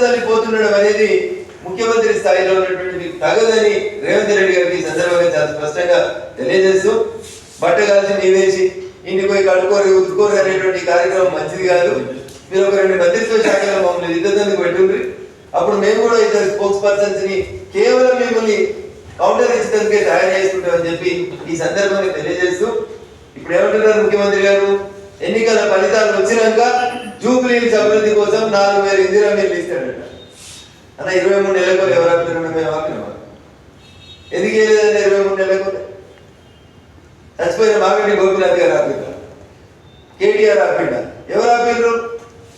తల్లిపోతుండడం అనేది ముఖ్యమంత్రి స్థాయిలో ఉన్నటువంటి తగదని రేవంత్ రెడ్డి గారికి సందర్భంగా చాలా స్పష్టంగా తెలియజేస్తూ బట్ట కాల్చి నీవేసి ఇంటికి పోయి కడుకోరు ఉతుకోరు అనేటువంటి కార్యక్రమం మంచిది కాదు. మీరు ఒక రెండు మంత్రిత్వ శాఖలో మమ్మల్ని ఇద్దరు పెట్టుండ్రి. అప్పుడు మేము కూడా ఇద్దరు స్పోక్స్ పర్సన్స్ని కేవలం మిమ్మల్ని కౌంటర్ ఇచ్చేందుకే తయారు చేసుకుంటామని చెప్పి ఈ సందర్భంగా తెలియజేస్తూ ఇప్పుడు ఏమంటున్నారు ముఖ్యమంత్రి గారు? ఎన్నికల ఫలితాలు వచ్చినాక జూబ్లీహిల్స్ అభివృద్ధి కోసం నాలుగు వేల ఇందిరా మిల్లు ఇస్తాడట అన్న ఇరవై మూడు నెలలకు ఎవరు ఆపినారు? మేము ఆపినామా ఎందుకు వేయలేదంటే ఇరవై మూడు నెలలకు చచ్చిపోయిన మాగంటి గోపినాథ్ గారు ఆపిండ కేటీఆర్ ఆపిండ ఎవరు ఆపిండ్రు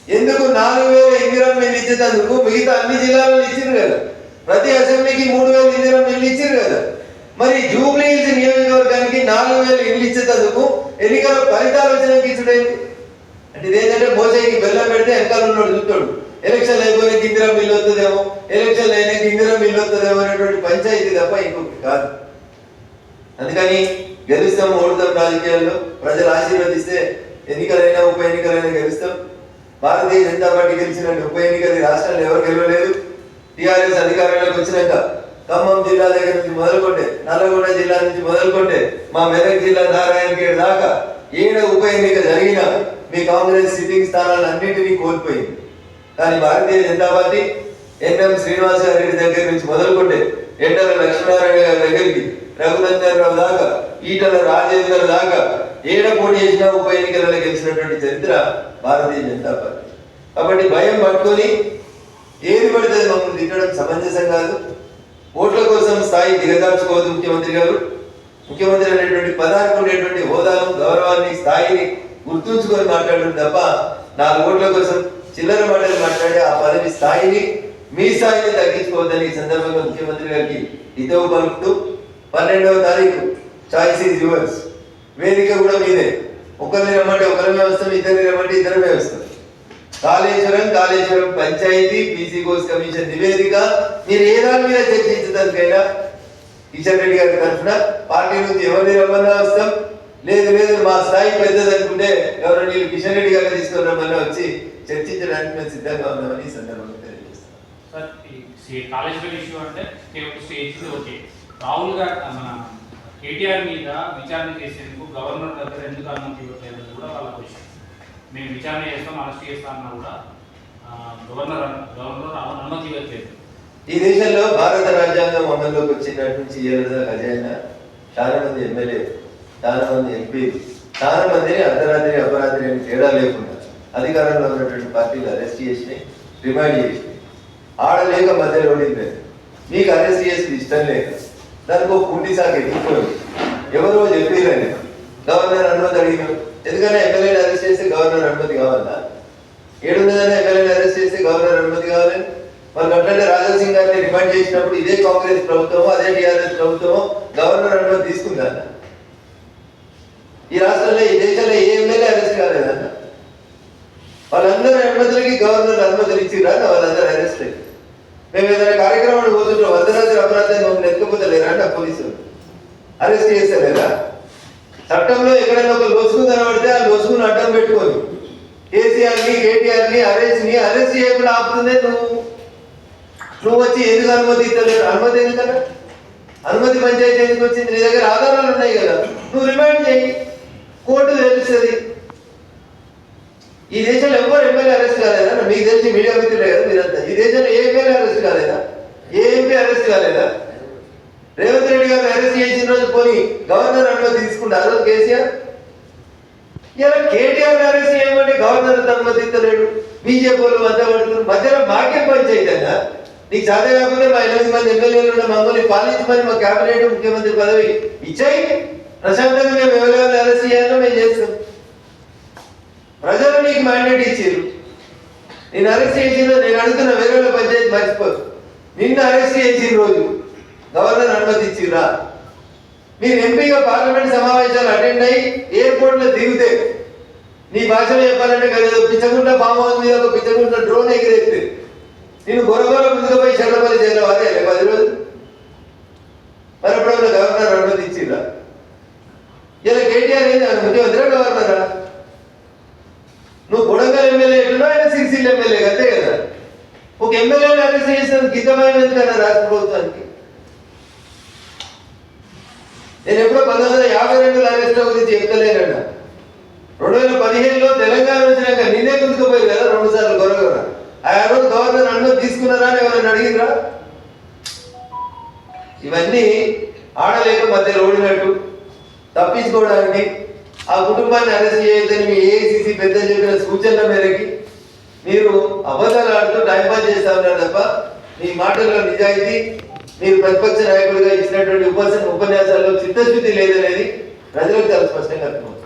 ఎందుకు నాలుగు వేల ఇందిరా మిల్లు ఇచ్చేటందుకు మిగతా అన్ని జిల్లాలను ఇచ్చింది కదా? ప్రతి అసెంబ్లీకి మూడు వేల ఇందిరా మిల్లు ఇచ్చింది కదా? మరి జూబ్లీ హిల్స్ నియోజకవర్గానికి నాలుగు వేల ఇల్లు ఇచ్చేటందుకు ఎన్నికల ఫలితాలు వచ్చినాక ఇచ్చుడేంటి అంటే ఇదేంటంటే మోసేకి బెల్లం పెడితే వెనకాల ఉన్నాడు చూస్తాడు. ఎలక్షన్ అయిపోయిన ఇందిరా మిల్లు వస్తుందేమో ఎలక్షన్ అయినాక ఇందిరా మిల్లు వస్తుందేమో అనేటువంటి పంచాయతీ తప్ప ఇంకొకటి కాదు. అందుకని గెలుస్తాం ఓడుతాం రాజకీయాల్లో. ప్రజలు ఆశీర్వదిస్తే ఎన్నికలైనా ఉప ఎన్నికలైనా గెలుస్తాం. భారతీయ జనతా పార్టీ గెలిచినట్టు ఉప ఎన్నికలు రాష్ట్రాలు ఎవరు గెలవలేదు. టీఆర్ఎస్ అధికారంలోకి వచ్చినాక ఖమ్మం జిల్లా దగ్గర నుంచి మొదలుకొంటే నల్లగొండ జిల్లా నుంచి మొదలుకొంటే మా మెదక్ జిల్లా నారాయణఖేడ్ దాకా ఏడ ఉప ఎన్నిక జరిగినా మీ కాంగ్రెస్ సిట్టింగ్ స్థానాలన్నింటినీ కోల్పోయింది. కానీ భారతీయ జనతా పార్టీ ఎన్ఎం శ్రీనివాసరెడ్డి దగ్గర నుంచి మొదలుకుంటే ఎండల లక్ష్మీనారాయణ గారి దగ్గరికి రఘునందన్ రావు దాకా ఈటల రాజేందర్ దాకా ఏడ పోటీ చేసినా ఉప ఎన్నికలలో గెలిచినటువంటి చరిత్ర భారతీయ జనతా పార్టీ. కాబట్టి భయం పట్టుకొని ఏది పడితే మమ్మల్ని తిట్టడం సమంజసం కాదు. ఓట్ల కోసం స్థాయి దిగదార్చుకోవద్దు ముఖ్యమంత్రి గారు. ముఖ్యమంత్రి అనేటువంటి పదార్థం ఉండేటువంటి హోదాను గౌరవాన్ని స్థాయిని గుర్తుంచుకొని మాట్లాడడం తప్ప నాలుగు ఓట్ల కోసం చిల్లర మాటలు మాట్లాడి ఆ పదవి స్థాయిని మీ స్థాయిని తగ్గించుకోవద్దని ఈ సందర్భంగా ముఖ్యమంత్రి గారికి హితవు పలుకుతూ పన్నెండవ తారీఖు చాయిస్ ఈజ్ యువర్స్. వేదిక కూడా మీదే. ఒకరిని రమ్మంటే ఒకరిని వస్తాం ఇద్దరిని రమ్మంటే ఇద్దరమే వస్తాం కాళేశ్వరం కాళేశ్వరం పంచాయతీ బీసీ కోర్స్ కమిషన్ నివేదిక. మీరు ఏ దాని మీద చర్చించడానికైనా కిషన్ రెడ్డి గారి తరఫున పార్టీ నుంచి ఎవరిని రమ్మన్నా వస్తాం. లేదు లేదు మా స్థాయి పెద్దది అనుకుంటే గౌరవనీయులు కిషన్ రెడ్డి గారిని తీసుకొని రమ్మన్నా వచ్చి చర్చించడానికి మేము సిద్ధంగా ఉన్నామని ఈ సందర్భంగా తెలియజేస్తాం ఇష్యూ అంటే ఓకే. రాహుల్ గారు మన కేటీఆర్ మీద విచారణ చేసేందుకు గవర్నర్ దగ్గర ఎందుకు అనుమతి ఇవ్వట్లేదు కూడా వాళ్ళ క్వశ్చన్ మేము విచారణ చేస్తాం అరెస్ట్ చేస్తాం అన్నా కూడా గవర్నర్ గవర్నర్ అను- అనుమతి ఇవ్వట్లేదు. ఈ దేశంలో భారత రాజ్యాంగం అమల్లోకి వచ్చినట్టు నుంచి ఖజానా చాలా మంది ఎమ్మెల్యే చాలా మంది ఎంపీ. చాలా మందిని అర్ధరాత్రి అపరాత్రి అని తేడా లేకుండా అధికారంలో ఉన్నటువంటి పార్టీలు అరెస్ట్ చేసినాయి రిమాండ్ చేసినాయి ఆడలేక మధ్యలో ఓడిపోయారు మీకు అరెస్ట్ చేసి ఇష్టం లేక. దానికి ఒక కుండి సాగు ఎత్తుకోండి ఎవరో చెప్పిరని గవర్నర్ అనుమతి అడిగినాం ఎందుకంటే ఎమ్మెల్యేని అరెస్ట్ చేస్తే గవర్నర్ అనుమతి కావాలా? ఏడున్నదనే ఎమ్మెల్యేని అరెస్ట్ చేస్తే గవర్నర్ అనుమతి కావాలని మరి అట్లంటే రాజా సింగ్ గారిని రిమాండ్ చేసినప్పుడు ఇదే కాంగ్రెస్ ప్రభుత్వమో అదే టీఆర్ఎస్ ప్రభుత్వమో గవర్నర్ అనుమతి తీసుకుందా? ఈ రాష్ట్రంలో ఈ దేశంలో ఏ ఎమ్మెల్యే అరెస్ట్ కాలేదన్న వాళ్ళందరూ అనుమతులకి గవర్నర్ అనుమతులు ఇచ్చిరా వాళ్ళందరూ అరెస్ట్ అయ్యారు మేము ఏదైనా కార్యక్రమాన్ని పోతుంటాం వందరాజులు అపరాధాన్ని మమ్మల్ని ఎత్తుకుపోతలేరా అంటే పోలీసులు. అరెస్ట్ చేస్తలేరా చట్టంలో ఎక్కడైనా ఒక లొసుగు కనబడితే ఆ లోసుకుని అడ్డం పెట్టుకొని కేసీఆర్ని కేటీఆర్ని అరెస్ట్ని అరెస్ట్ చేయకుండా ఆపుతుందే నువ్వు. నువ్వు వచ్చి ఎందుకు అనుమతి ఇస్తలేదు అనుమతి ఎందుకన్నా? అనుమతి పంచాయతీ ఎందుకు వచ్చింది? నీ దగ్గర ఆధారాలు ఉన్నాయి కదా. నువ్వు రిమైండ్ చేయి కోర్టు తెలుస్తుంది ఈ దేశంలో ఎవరు ఎమ్మెల్యే అరెస్ట్ కాలేదా మీకు తెలిసి మీడియా మిత్రులే కదా మీరంతా. ఈ దేశంలో ఏ అరెస్ట్ కాలేదా? ఏ ఎంపీ అరెస్ట్ కాలేదా? రేవంత్ రెడ్డి గారు అరెస్ట్ చేసిన రోజు పోనీ గవర్నర్ అనుమతి తీసుకుంటా రోజు కేసీఆర్? ఇలా కేటీఆర్ అరెస్ట్ చేయమంటే గవర్నర్ అనుమతిస్తలేడు బీజేపీ వాళ్ళు మధ్య పడుతున్నారు. మధ్యలో మాకే పంచాయతీ అన్నా. నీకు సాధ్యం కాకపోతే మా ఎనిమిది మంది ఎమ్మెల్యేలు ఉన్న మమ్మల్ని పాలించమని మా కేబినెట్ ముఖ్యమంత్రి పదవి ఇచ్చాయి. ప్రశాంతంగా మేము ఎవరెవరు అరెస్ట్ చేయాలో మేము చేస్తాం. ప్రజలు నీకు మ్యాండేట్ ఇచ్చారు. నేను అరెస్ట్ చేసిన నేను అడుగుతున్న వేరే పంచాయతీ మర్చిపోదు నిన్ను అరెస్ట్ చేసిన రోజు. గవర్నర్ అనుమతి ఇచ్చిరా మీరు ఎంపీగా పార్లమెంట్ సమావేశాలు అటెండ్ అయ్యి ఎయిర్పోర్ట్లో దిగితే నీ భాషలో చెప్పాలంటే కదా పిచ్చగుంట బామ్మ మీద ఒక పిచ్చగుంట డ్రోన్ ఎగిరెత్తే. నేను గొరగొర ముందుకు పోయి చల్లపల్లి చేయాలి అదే పది రోజులు మరి ఎప్పుడైనా గవర్నర్ అనుమతి ఇచ్చిరా ఇలా కేటీఆర్ ఏంది ఆయన ముఖ్యమంత్రి గవర్నరా నువ్వు కొడంగల్ ఎమ్మెల్యే ఎట్లున్నావు ఆయన సిరిసిల్ల ఎమ్మెల్యే అంతే కదా ఒక ఎమ్మెల్యేని అరెస్ట్ చేసిన గిద్దమైనది కదా రాష్ట్ర ప్రభుత్వానికి. నేను ఎప్పుడో పంతొమ్మిది వందల యాభై రెండు అరెస్ట్ గురించి చెప్తలేనన్నా రెండు వేల పదిహేనులో తెలంగాణ వచ్చినాక నిన్నే గుంతుకుపోయి కదా రెండు సార్లు గొరగరా ఆ రోజు గవర్నర్ అన్నం తీసుకున్నారా అని ఎవరైనా అడిగినరా ఇవన్నీ ఆడలేక మధ్యలో ఓడినట్టు. తప్పించుకోవడానికి ఆ కుటుంబాన్ని అరెస్ట్ చేయొద్దని మీ ఏఐసిసి పెద్ద చెప్పిన సూచనల మేరకి మీరు అబద్ధాలు ఆడుతూ టైంపాస్ చేస్తా ఉన్నారు తప్ప నీ మాటల్లో నిజాయితీ మీరు ప్రతిపక్ష నాయకుడిగా ఇచ్చినటువంటి ఉపన్యాస ఉపన్యాసాల్లో చిత్తశుద్ధి లేదనేది ప్రజలకు చాలా స్పష్టంగా అర్థమవుతుంది.